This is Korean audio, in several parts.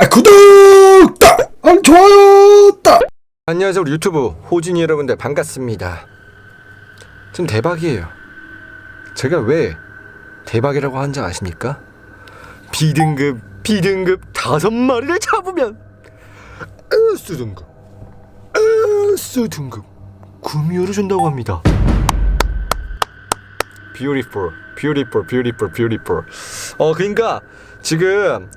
아 구독 딱! 아 좋아요 딱! 안녕하세요 우리 유튜브 호진이 여러분들 반갑습니다 지금 대박이에요 제가 왜 대박이라고 하는지 아십니까? B등급 B등급 다섯 마리를 잡으면 S등급 S등급 구미호를 준다고 합니다 Beautiful, beautiful, beautiful, beautiful. 어 그러니까 지금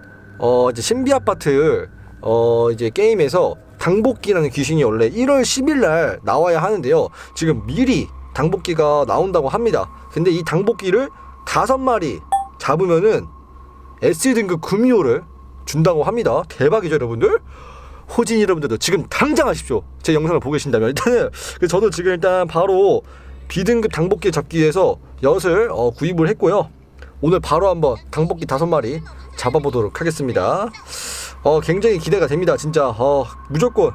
어 이제 신비 아파트 어 이제 게임에서 당복기라는 귀신이 원래 1월 10일 날 나와야 하는데요. 지금 미리 당복기가 나온다고 합니다. 근데 이 당복기를 다섯 마리 잡으면은 S 등급 구미호를 준다고 합니다. 대박이죠, 여러분들? 호진 여러분들도 지금 당장 하십시오. 제 영상을 보고 계신다면 일단은 그래서 저도 지금 일단 바로 B등급 당복기 잡기 위해서 엿을 어, 구입을 했고요. 오늘 바로 한번 당복기 다섯 마리 잡아보도록 하겠습니다. 어, 굉장히 기대가 됩니다. 진짜 어, 무조건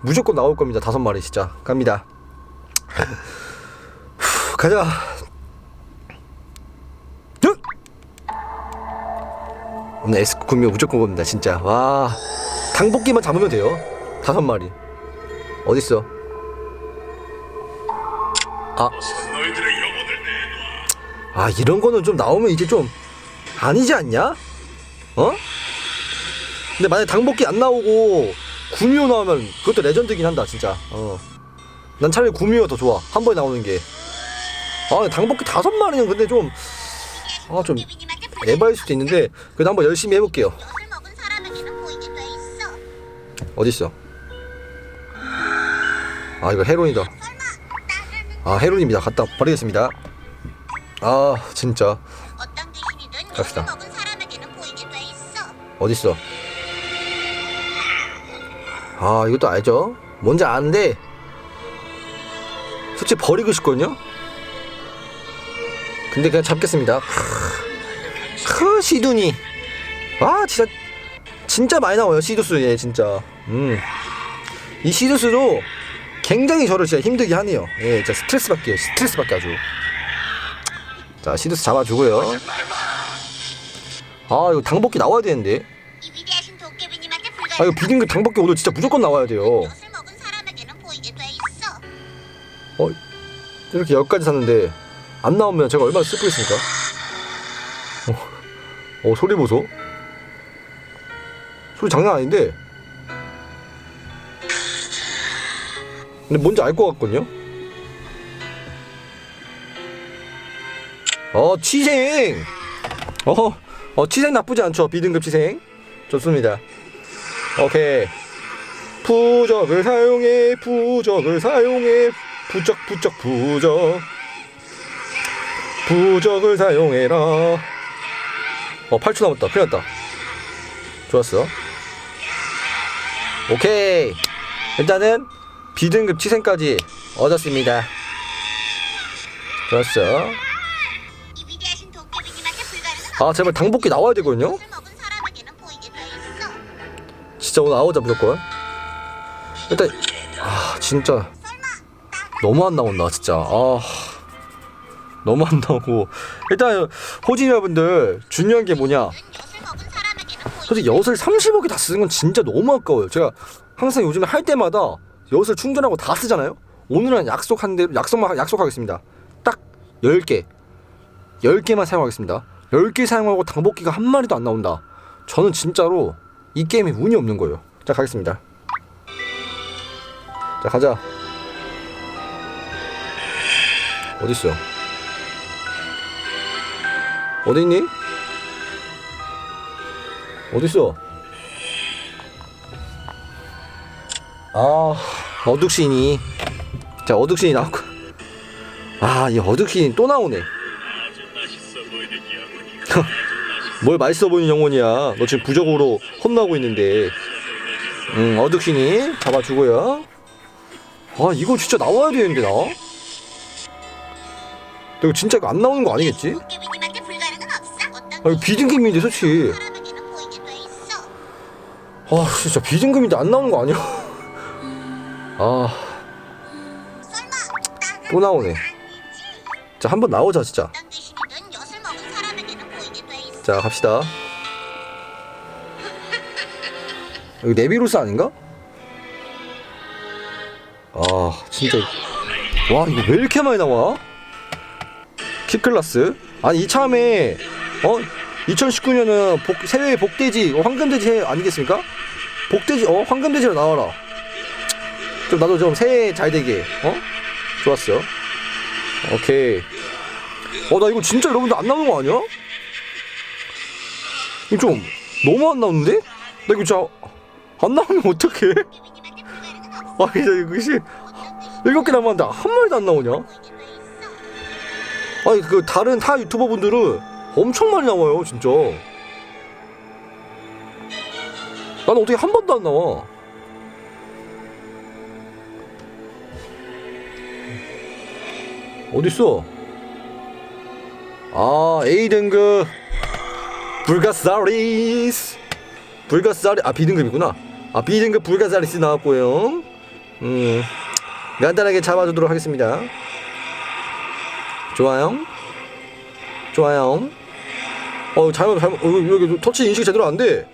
무조건 나올 겁니다. 다섯 마리 진짜 갑니다. 후, 가자. 쭉! 오늘 S 구미 무조건 겁니다. 진짜 와 당복기만 잡으면 돼요. 다섯 마리 어딨어? 아. 아 이런 거는 좀 나오면 이제 좀 아니지 않냐? 어? 근데 만약 당복기 안 나오고 구미호 나오면 그것도 레전드긴 한다 진짜 어. 난 차라리 구미호가 더 좋아 한 번에 나오는 게 아 당복기 다섯 마리는 근데 좀 아 좀 에바일 수도 있는데 그래도 한번 열심히 해볼게요. 어딨어 아 이거 헤론이다 아 헤론입니다 갖다 버리겠습니다 아 진짜 갑시다. 어. 어딨어? 아 이것도 알죠? 뭔지 아는데 솔직히 버리고 싶거든요? 근데 그냥 잡겠습니다 크 시두니 아 진짜 진짜 많이 나와요 시두스 얘 진짜 음 이 시두스도 굉장히 저를 진짜 힘들게 하네요 예 진짜 스트레스 받게 스트레스 받게 아주 자 시두스 잡아주고요 아 이거 당복기 나와야 되는데 이 위대하신 도깨비님한테 불가. 아 이거 비딩급 당복기 오늘 진짜 무조건 나와야 돼요. 엿을 먹은 사람에게는 보이게 돼 있어. 어 이렇게 여기까지 샀는데 안 나오면 제가 얼마나 슬프겠습니까? 어, 어 소리 보소. 소리 장난 아닌데. 근데 뭔지 알 것 같거든요? 어 치생! 어, 어 치생 나쁘지 않죠. 비등급 치생. 좋습니다 오케이. 부적을 사용해 부적을 사용해. 부적 부적 부적. 부적을 사용해라. 어 8초 남았다. 큰일 났다. 좋았어. 오케이. 일단은 B등급 치생까지 얻었습니다. 좋았어. 아 제발 당복기 나와야 되거든요 진짜 오늘 나오자 무조건 일단 아 진짜. 너무 안 나온다 진짜. 아 너무 안 나오고. 일단 호진 여러분들 중요한 게 뭐냐? 솔직히 엿을 30억이 다 쓰는 건 진짜 너무 아까워요. 제가 항상 요즘에 할 때마다 엿을 충전하고 다 쓰잖아요? 오늘은 약속한 대로 약속만 약속하겠습니다. 딱 10개. 10개만 사용하겠습니다. 10개 사용하고 당복기가 한 마리도 안 나온다. 저는 진짜로 이 게임에 운이 없는 거예요. 자 가겠습니다. 자 가자. 어딨어? 어디 있니? 어딨어? 아 어둑신이. 자 어둑신이 나왔고. 아이 어둑신이 또 나오네 뭘 맛있어 보이는 영혼이야. 너 지금 부적으로 혼나고 있는데. 음 어둑신이 잡아주고요. 아 이거 진짜 나와야 되는데 나? 이거 진짜 안 나오는 거 아니겠지? 아 이거 비등급인데 솔직히. 아 진짜 비등급인데 안 나오는 거 아니야? 아. 또 나오네. 자 한번 나오자 진짜 자 갑시다 여기 네비루스 아닌가? 아 진짜 와 이거 왜 이렇게 많이 나와? 키클라스 아니 이참에 어 2019년은 복, 새해 복돼지 어, 황금돼지 해 아니겠습니까? 복돼지 어 황금돼지로 나와라 좀 나도 좀 새해 잘 되게 어 좋았어 오케이 어 나 이거 진짜 여러분들 안 나오는 거 아니야? 이거 좀 너무 안 나오는데? 나 이거 진짜 안 나오면 어떡해? 아 이거 씨 일곱 개 남았는데 한 마리도 안 나오냐? 아니 그 다른 타 유튜버 분들은 엄청 많이 나와요 진짜 나는 어떻게 한 번도 안 나와 어딨어 아 등급 불가사리스 불가사리 아 B 등급이구나 아 B 등급 불가사리스 나왔고요 음 간단하게 잡아주도록 하겠습니다 좋아요 좋아요. 어 잘못 잘못 어, 여기 터치 인식 제대로 안 돼.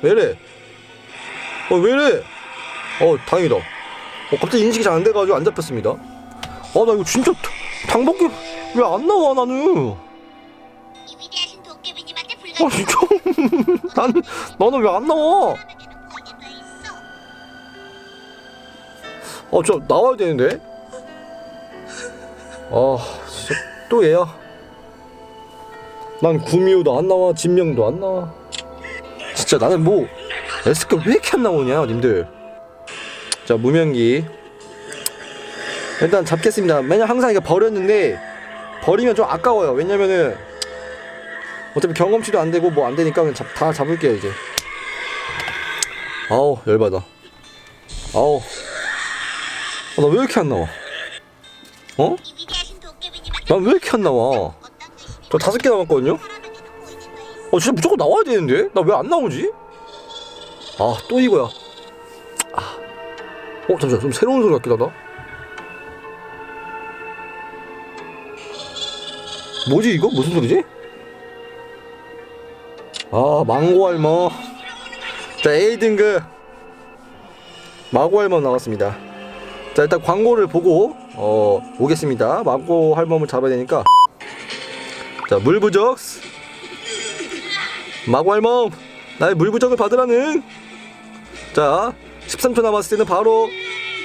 왜래? 어 왜래? 어 다행이다. 어 갑자기 인식이 잘 안 돼가지고 안 잡혔습니다. 어나 이거 진짜 당복기 왜안 나와 나는? 아 불가능은 진짜 난 나는 왜 안 나와? 어 저 나와야 되는데. 아 진짜 또 얘야. 난 구미호도 안 나와 진명도 안 나와. 진짜 나는 뭐 에스카 왜 이렇게 안 나오냐 님들. 자 무명기. 일단 잡겠습니다. 맨날 항상 이거 버렸는데 버리면 좀 아까워요. 왜냐면은 어차피 경험치도 안 되고 뭐 안 되니까 그냥 잡, 다 잡을게요 이제. 아우 열받아. 아우 아, 나왜 이렇게 안 나와? 어? 난 왜 이렇게 안 나와? 저 다섯 개 남았거든요? 어 진짜 무조건 나와야 되는데? 나 왜 안 나오지? 아 또 이거야 아. 어 잠시만 좀 새로운 소리 같기도 하다 뭐지 이거? 무슨 소리지? 아 망고 할머. 자 A 등급. 마고 할머 나왔습니다. 자 일단 광고를 보고 어 오겠습니다. 마고 할머를 잡아야 되니까. 자 물부적 마구할멈 나의 물부적을 받으라는. 자 13초 남았을 때는 바로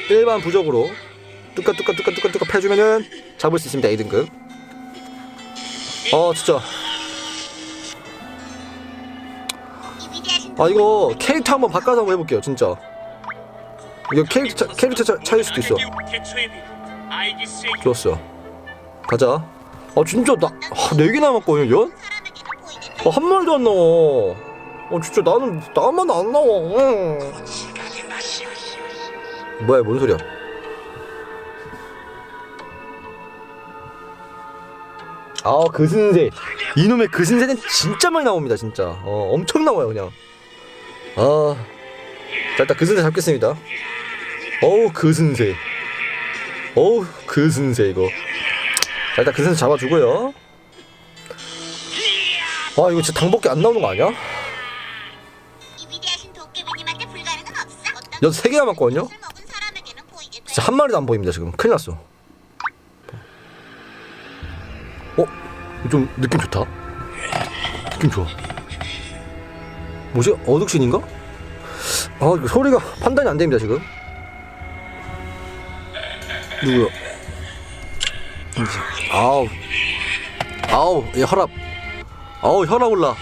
일반 부적으로 뚜까 뚜까 뚜까 뚜까 뚜까 패주면은 잡을 수 있습니다. 2등급. 어 진짜 아 이거 캐릭터 한번 바꿔서 한번 해볼게요 진짜 이거 캐릭터 차, 캐릭터 차, 차일 수도 있어 좋았어 가자 아 진짜 나 아, 4개 남았거든요 연? 어, 한 마리도 안 나와. 어, 진짜 나는 나만 안 나와. 응. 뭐야, 뭔 소리야? 아, 그슨새. 이놈의 그슨새는 진짜 많이 나옵니다, 진짜. 어, 엄청 나와요, 그냥. 아, 자 일단 그슨새 잡겠습니다. 어우, 그슨새. 어우, 그슨새 이거. 자 일단 그슨새 잡아주고요. 아 이거 진짜 당복기 안 나오는 거 아니야? 여섯 세 개 남았거든요? 진짜 한 마리도 안 보입니다 지금 큰일 났어 어? 좀 느낌 좋다 느낌 좋아 뭐지? 어둑신인가? 아 소리가 판단이 안 됩니다 지금. 누구야? 아우. 아우 얘 혈압. 아우 혈압 올라.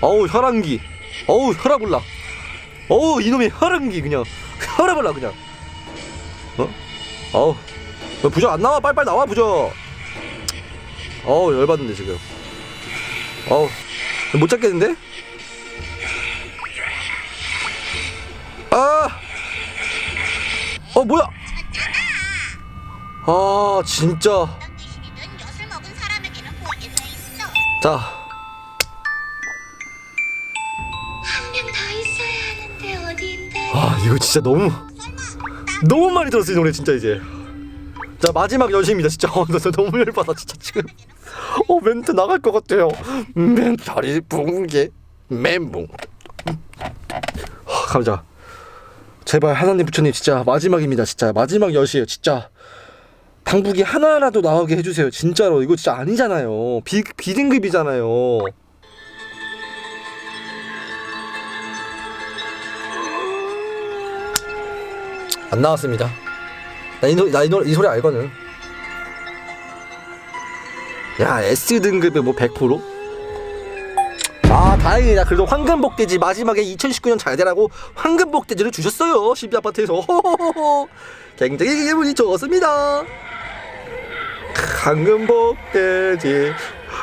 아우 혈압기. 어우 혈압 올라. 어우 이놈의 혈압기 그냥. 혈압 올라 그냥. 어? 왜 부적 안 나와. 빨리빨리 나와 부적. 어우 열받는데 지금. 어우. 못 잡겠는데? 아! 어 뭐야? 아 진짜. 자? 아 이거 진짜 너무 너무 많이 들었어요 이 노래 진짜 이제 자 마지막 여신입니다 진짜 어, 나 진짜 너무 열받아 진짜 지금 어 멘트 나갈 것 같아요 멘탈이 붕괴 멘붕 아, 감자. 제발 하나님 부처님 진짜 마지막입니다. 진짜 마지막 여시에요. 진짜 당북이 하나라도 나오게 해주세요. 진짜로 이거 진짜 아니잖아요. 비 비등급이잖아요. 안 나왔습니다. 나 이 노, 나이 노, 이 소리 알거든. 야 S 등급에 뭐 100%? 아 다행이다. 그래도 황금복돼지 마지막에 2019년 잘 되라고 황금복돼지를 주셨어요. 12 아파트에서. 굉장히 기분이 좋습니다. 황금복돼지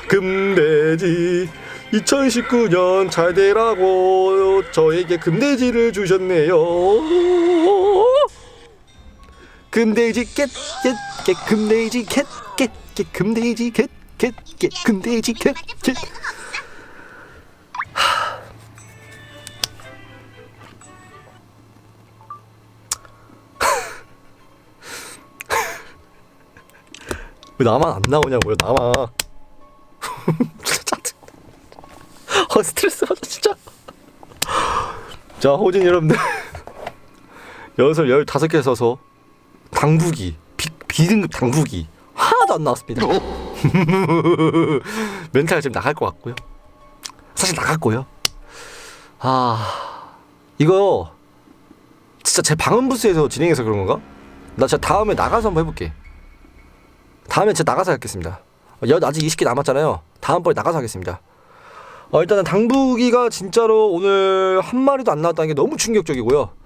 금돼지 2019년 잘 되라고 저에게 금돼지를 주셨네요. 금돼지 캣캣캣 금돼지 캣캣캣 금돼지 캣캣캣 금돼지 캣캣 왜 나만 안 나오냐고요 나만. 어 스트레스 받아 진짜. 자 호진 여러분들. 연설 15개 써서 당부기 비, 비등급 당부기 하나도 안 나왔습니다. 멘탈 지금 나갈 것 같고요. 사실 나갔고요. 아 이거 진짜 제 방음 부스에서 진행해서 그런 건가? 나 진짜 다음에 나가서 한번 해볼게 다음에 진짜 나가서 하겠습니다 여 아직 20개 남았잖아요 다음번에 나가서 하겠습니다 어, 일단은 당부기가 진짜로 오늘 한 마리도 안 나왔다는 게 너무 충격적이고요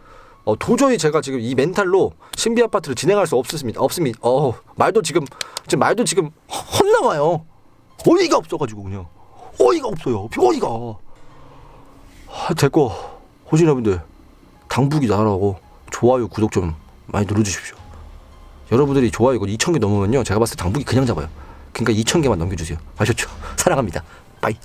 어, 도저히 제가 지금 이 멘탈로 신비 아파트를 진행할 수 없습니다. 없습니다. 어, 말도 지금 지금 말도 지금 헛 나와요. 어이가 없어가지고 그냥 어이가 없어요. 어이가. 아, 됐고 호진 여러분들 당부기 나라고 좋아요 구독 좀 많이 눌러주십시오. 여러분들이 좋아요 이거 2천 개 넘으면요 제가 봤을 때 당부기 그냥 잡아요. 그러니까 2천 개만 넘겨주세요. 아셨죠? 사랑합니다. 빠이.